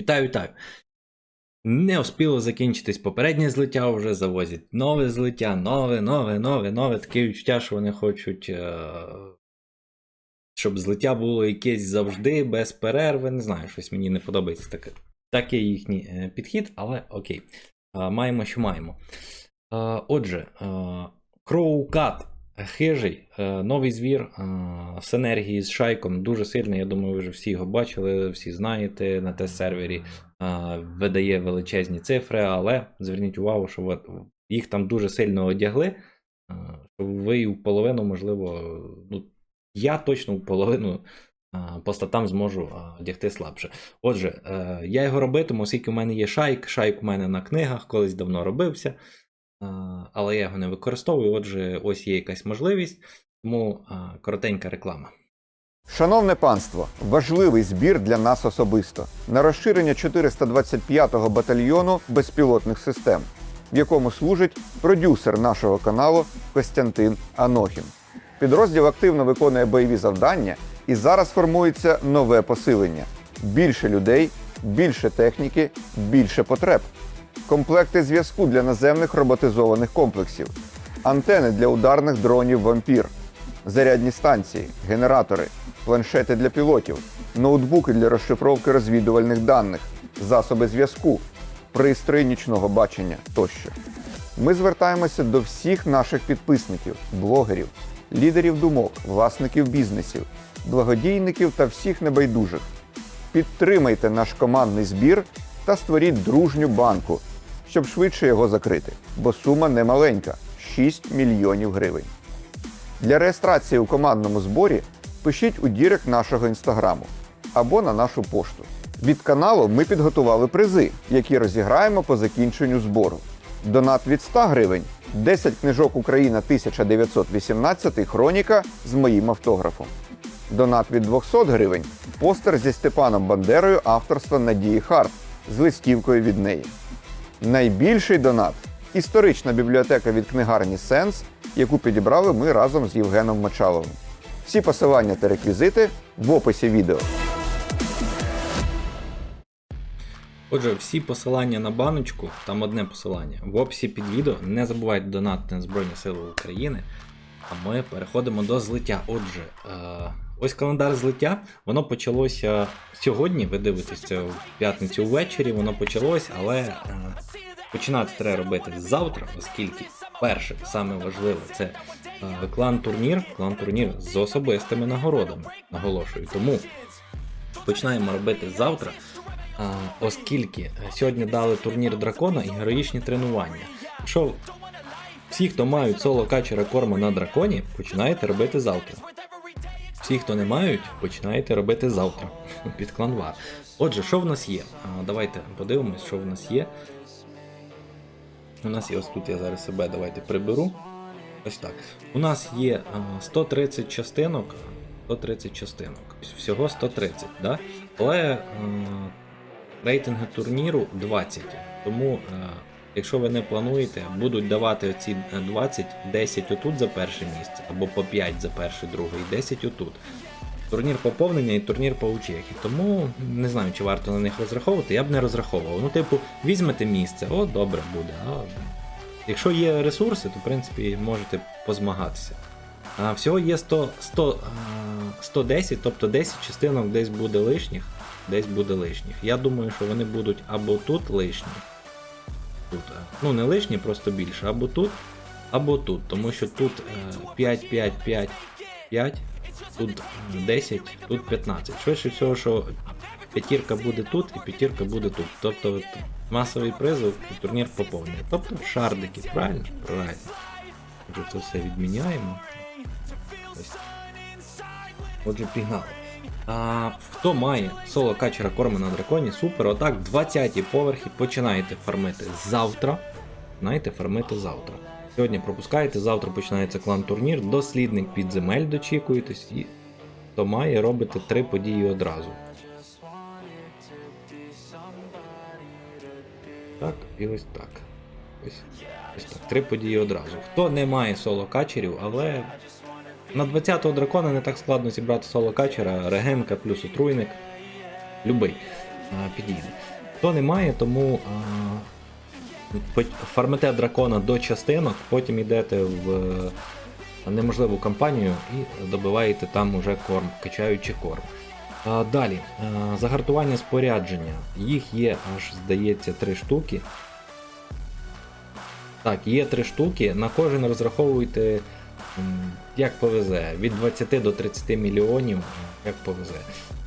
Вітаю, вітаю. Не успіло закінчитись попереднє злиття, вже завозять нове злиття, нове, нове, нове, нове. Таке відчуття, що вони хочуть, е, щоб злиття було якесь завжди, без перерви. Не знаю, щось мені не подобається таке. Такий їхній е, підхід, але окей. Е, Маємо, що маємо. Отже, Кроукат. Хижий, е, новий звір е, синергії з шайком дуже сильний. Я думаю, ви вже всі його бачили, всі знаєте на тест-сервері. е, Видає величезні цифри, але зверніть увагу, що їх там дуже сильно одягли. Ви в половину, можливо, ну, я точно в половину по статам зможу одягти слабше. Отже, я його робитиму, оскільки в мене є шайк. Шайк у мене на книгах, колись давно робився. Але я його не використовую. Отже, ось є якась можливість, тому коротенька реклама. Шановне панство, важливий збір для нас особисто на розширення 425-го батальйону безпілотних систем, в якому служить продюсер нашого каналу Костянтин Анохін. Підрозділ активно виконує бойові завдання, і зараз формується нове посилення: більше людей, більше техніки, більше потреб. Комплекти зв'язку для наземних роботизованих комплексів, антени для ударних дронів вампір, зарядні станції, генератори, планшети для пілотів, ноутбуки для розшифровки розвідувальних даних, засоби зв'язку, пристрої нічного бачення тощо. Ми звертаємося до всіх наших підписників, блогерів, лідерів думок, власників бізнесів, благодійників та всіх небайдужих. Підтримайте наш командний збір та створіть дружню банку, щоб швидше його закрити, бо сума немаленька 6 мільйонів гривень. Для реєстрації у командному зборі пишіть у дірект нашого інстаграму або на нашу пошту. Від каналу ми підготували призи, які розіграємо по закінченню збору. Донат від 100 гривень, 10 книжок Україна 1918 хроніка з моїм автографом. Донат від 200 гривень, постер зі Степаном Бандерою авторства Надії Харт з листівкою від неї. Найбільший донат історична бібліотека від книгарні Сенс, яку підібрали ми разом з Євгеном Мочаловим. Всі посилання та реквізити в описі відео. Отже, всі посилання на баночку, там одне посилання. В описі під відео не забувайте донатити на Збройні Сили України. А ми переходимо до злиття. Отже, е, ось календар злиття. Воно почалося сьогодні. Ви дивитесь це в п'ятницю ввечері. Воно почалось, але е, починати треба робити завтра, оскільки перше, саме важливе, це е, клан-турнір. Клан-турнір з особистими нагородами. Наголошую. Тому починаємо робити завтра. А, оскільки сьогодні дали турнір дракона і героїчні тренування. Якщо всі, хто мають соло качера корма на драконі, починаєте робити завтра. Всі, хто не мають, починаєте робити завтра під клан Вар. Отже, що в нас є? Давайте подивимось, що в нас є. У нас є ось тут я зараз себе давайте приберу. Ось так. У нас є 130 частинок. 130 частинок. Всього 130, да? Але е, рейтинги турніру 20. Тому, е, якщо ви не плануєте, будуть давати ці 20, 10 отут за перше місце, або по 5 за перше, друге, і 10 отут. Турнір поповнення і турнір по учехі. Тому не знаю, чи варто на них розраховувати, я б не розраховував. Ну, типу, візьмете місце, о, добре буде. А, якщо є ресурси, то в принципі можете позмагатися. А, всього є 100, 100, 110, тобто 10 частинок десь буде лишніх, десь буде лишніх. Я думаю, що вони будуть або тут лишні. Тут, ну не лишні, просто більше, або тут, або тут. Тому що тут е, 5, 5, 5, 5, тут е, 10, тут 15. Швидше всього, що п'ятірка буде тут і п'ятірка буде тут. Тобто от, масовий призов і турнір поповнює. Тобто шардики, правильно? Правильно. Отже, це все відміняємо. Ось. Отже, пігнали. А, хто має соло качера корми на драконі, супер. Отак, 20 поверхи починаєте фармити завтра. Знаєте, фармити завтра. Сьогодні пропускаєте, завтра починається клан турнір, дослідник підземель дочікуєтесь і хто має, робите три події одразу. Так, і ось так. Ось, ось так. Три події одразу. Хто не має соло качерів, але на 20-го дракона не так складно зібрати соло качера, регенка плюс отруйник. Любий. підійде. Хто не має, тому е, фармите дракона до частинок, потім йдете в е, неможливу кампанію і добиваєте там уже корм, качаючи корм. А, Далі, загартування спорядження. Їх є аж, здається, три штуки. Так, є три штуки. На кожен розраховуйте, як повезе. Від 20 до 30 мільйонів, е, як повезе.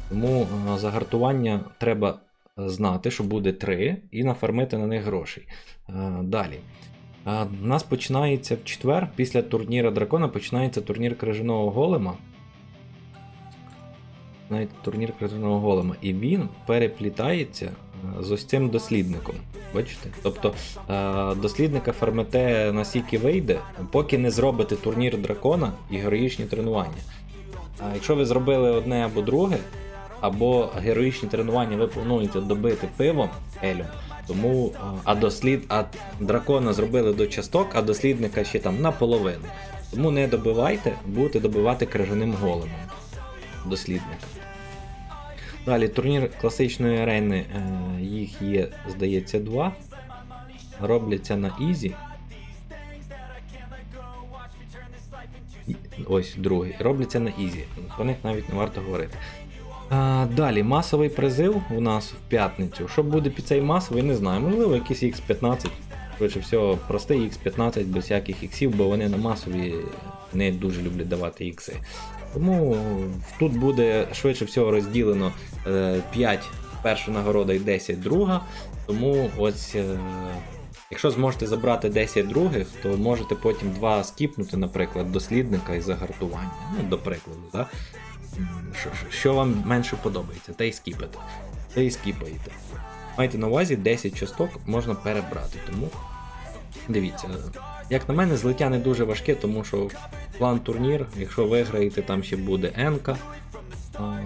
Тому е, загартування треба знати, що буде три, і нафармити на них грошей. Е, Далі. Е, У нас починається в четвер, після турніра дракона починається турнір крижаного голема. Навіть турнір крижаного голема. І він переплітається е, з ось цим дослідником. Бачите? Тобто е, дослідника фармите настільки вийде, поки не зробите турнір дракона і героїчні тренування. А якщо ви зробили одне або друге, або героїчні тренування ви плануєте добити пивом Елю, тому а, а дослід, а дракона зробили до часток, а дослідника ще там наполовину. Тому не добивайте, будете добивати крижаним големом дослідника. Далі турнір класичної арени, е, їх є, здається, два. Робляться на Ізі. Ось другий. Робляться на Ізі. Про них навіть не варто говорити. А, далі, масовий призив у нас в п'ятницю. Що буде під цей масовий, не знаю. Можливо, якийсь X15. Швидше всього, простий X15 без всяких іксів, бо вони на масові не дуже люблять давати ікси. Тому тут буде швидше всього розділено е, 5 перша нагорода і 10 друга. Тому ось. Е, Якщо зможете забрати 10 других, то можете потім два скіпнути, наприклад, дослідника і загартування. Ну, до прикладу? Що, що, що вам менше подобається, те й скіпите. Те й скіпаєте. Майте на увазі 10 часток можна перебрати, тому дивіться. Як на мене, злиття не дуже важке, тому що план турнір, якщо виграєте, там ще буде Енка. А,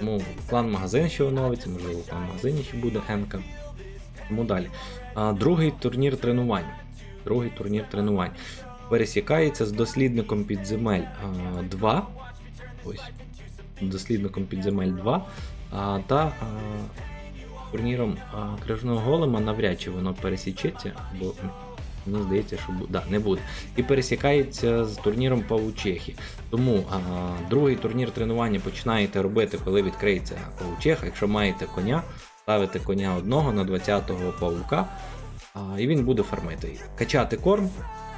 Ну, план магазин ще оновиться, можливо, план магазині ще буде Енка. Тому далі. А, другий турнір тренувань. Другий турнір тренувань. Пересікається з дослідником підземель а, 2. Ось. Дослідником підземель 2. А, та а, турніром крижного голема навряд чи воно пересічеться, бо мені здається, що да, не буде. І пересікається з турніром Павучехи. Тому а, другий турнір тренування починаєте робити, коли відкриється Павучеха. Якщо маєте коня, ставите коня одного на 20-го павука, а, і він буде фармити. Качати корм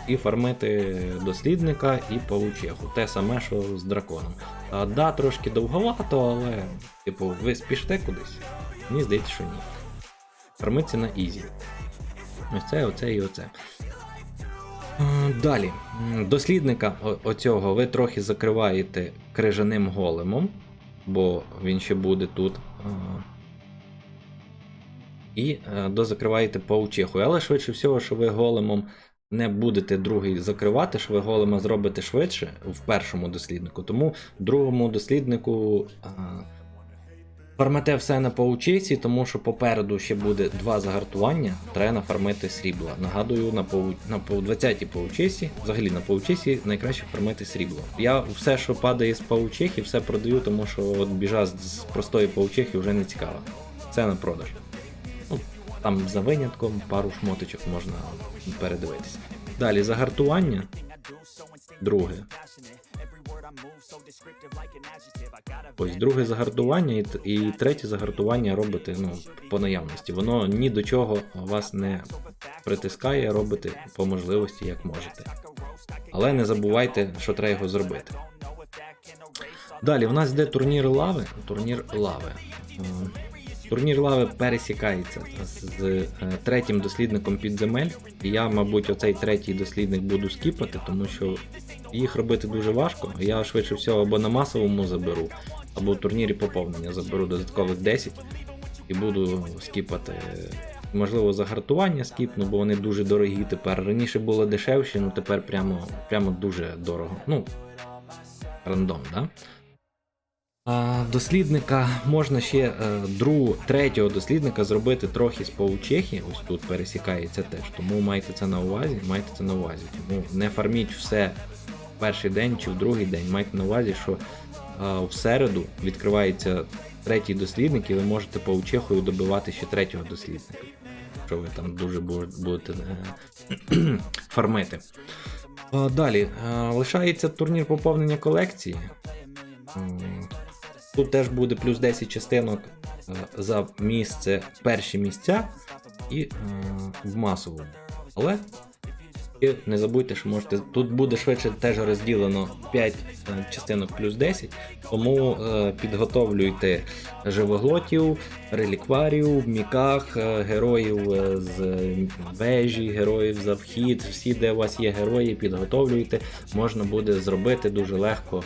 і фармити дослідника і павучеху. Те саме, що з драконом. А, да, трошки довговато, але, типу, ви спіште кудись? Мені здається, що ні. Фармиться на ізі. Ось це, оце і оце. Далі, дослідника оцього ви трохи закриваєте крижаним големом, бо він ще буде тут. І е, дозакриваєте паучихою. Але швидше всього, що ви големом не будете другий закривати, що ви голема зробите швидше в першому досліднику. Тому другому досліднику фармите все на паучиці, тому що попереду ще буде два загартування, треба нафармити срібло. Нагадую, на пау... на 20-й паучисі, взагалі на паучисі найкраще фармити срібло. Я все, що падає з паучихи, все продаю, тому що от біжа з простої паучихи вже не цікава. Це на продаж. Ну, там за винятком пару шмоточок можна передивитися. Далі загартування. Друге. Ось друге загартування і, і третє загартування робите ну, по наявності. Воно ні до чого вас не притискає, робите по можливості, як можете. Але не забувайте, що треба його зробити. Далі в нас йде турнір лави. Турнір лави. Е, Турнір лави пересікається з е, третім дослідником підземель. Я, мабуть, оцей третій дослідник буду скіпати, тому що їх робити дуже важко. Я швидше всього або на масовому заберу, або в турнірі поповнення заберу додаткових 10 і буду скіпати. Можливо, загартування скіпну, бо вони дуже дорогі тепер. Раніше було дешевші, ну тепер прямо, прямо дуже дорого. Ну, рандом, да? А, дослідника можна ще е, другого, третього дослідника зробити трохи з паучехи. Ось тут пересікається теж. Тому майте це на увазі, майте це на увазі. Тому не фарміть все перший день чи в другий день. Майте на увазі, що в середу відкривається третій дослідник, і ви можете паучихою добивати ще третього дослідника. Якщо ви там дуже будете е, фармити. Далі, лишається турнір поповнення колекції. Тут теж буде плюс 10 частинок е, за місце, перші місця і е, в масовому. Але і не забудьте, що можете. Тут буде швидше теж розділено 5 е, частинок плюс 10, тому е, підготовлюйте живоглотів, релікварів, міках, е, героїв з вежі, героїв за вхід. Всі, де у вас є герої, підготовлюйте. Можна буде зробити дуже легко,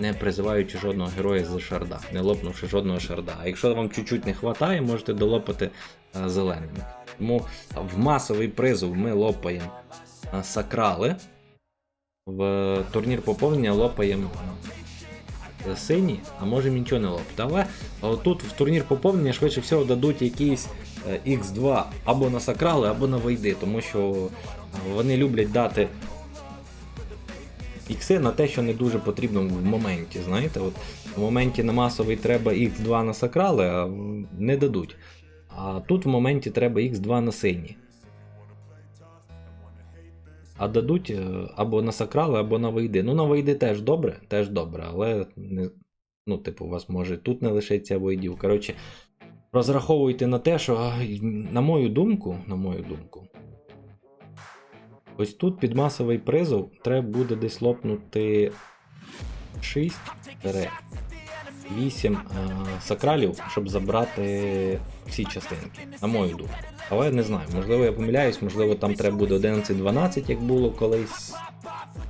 не призиваючи жодного героя з шарда, не лопнувши жодного шарда. А якщо вам чуть-чуть не вистачає, можете долопати зеленими. Тому в масовий призов ми лопаємо сакрали. В турнір поповнення лопаємо е, сині, а можемо нічого не лопати. Але е, тут в турнір поповнення швидше всього дадуть якийсь е, X2 або на сакрали, або на войди, тому що е, вони люблять дати ікси на те, що не дуже потрібно в моменті. Знаєте, от в моменті на масовий треба X2 на сакрали, а не дадуть. А тут в моменті треба X2 на сині. А дадуть е, або на сакрали, або на вийди. Ну, на вийди теж добре, теж добре, але не, ну, типу, у вас може тут не лишиться вийдів. Коротше, розраховуйте на те, що, на мою думку, на мою думку, ось тут під масовий призов треба буде десь лопнути 6-8 е, сакралів, щоб забрати всі частинки, на мою думку. Але не знаю, можливо, я помиляюсь, можливо, там треба буде 11-12, як було колись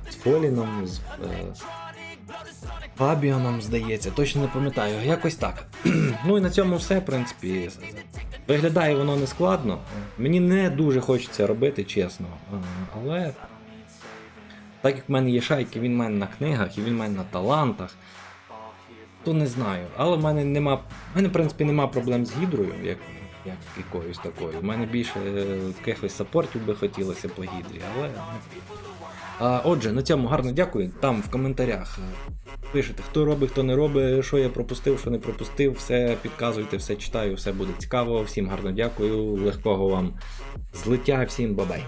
з Фоліном, з е, Фабіоном, здається, точно не пам'ятаю. Якось так. ну і на цьому все, в принципі. Виглядає воно не складно. Мені не дуже хочеться робити, чесно. Е, Але так як в мене є шайки, він в мене на книгах і він в мене на талантах. То не знаю. Але в мене нема. В мене, в принципі, нема проблем з гідрою, як, як якоюсь такою. У мене більше е, якихось саппортів би хотілося по гідрі, але. А, отже, на цьому гарно дякую. Там в коментарях е, пишете, хто робить, хто не робить, що я пропустив, що не пропустив, все підказуйте, все читаю, все буде цікаво. Всім гарно дякую, легкого вам злиття, всім бабай.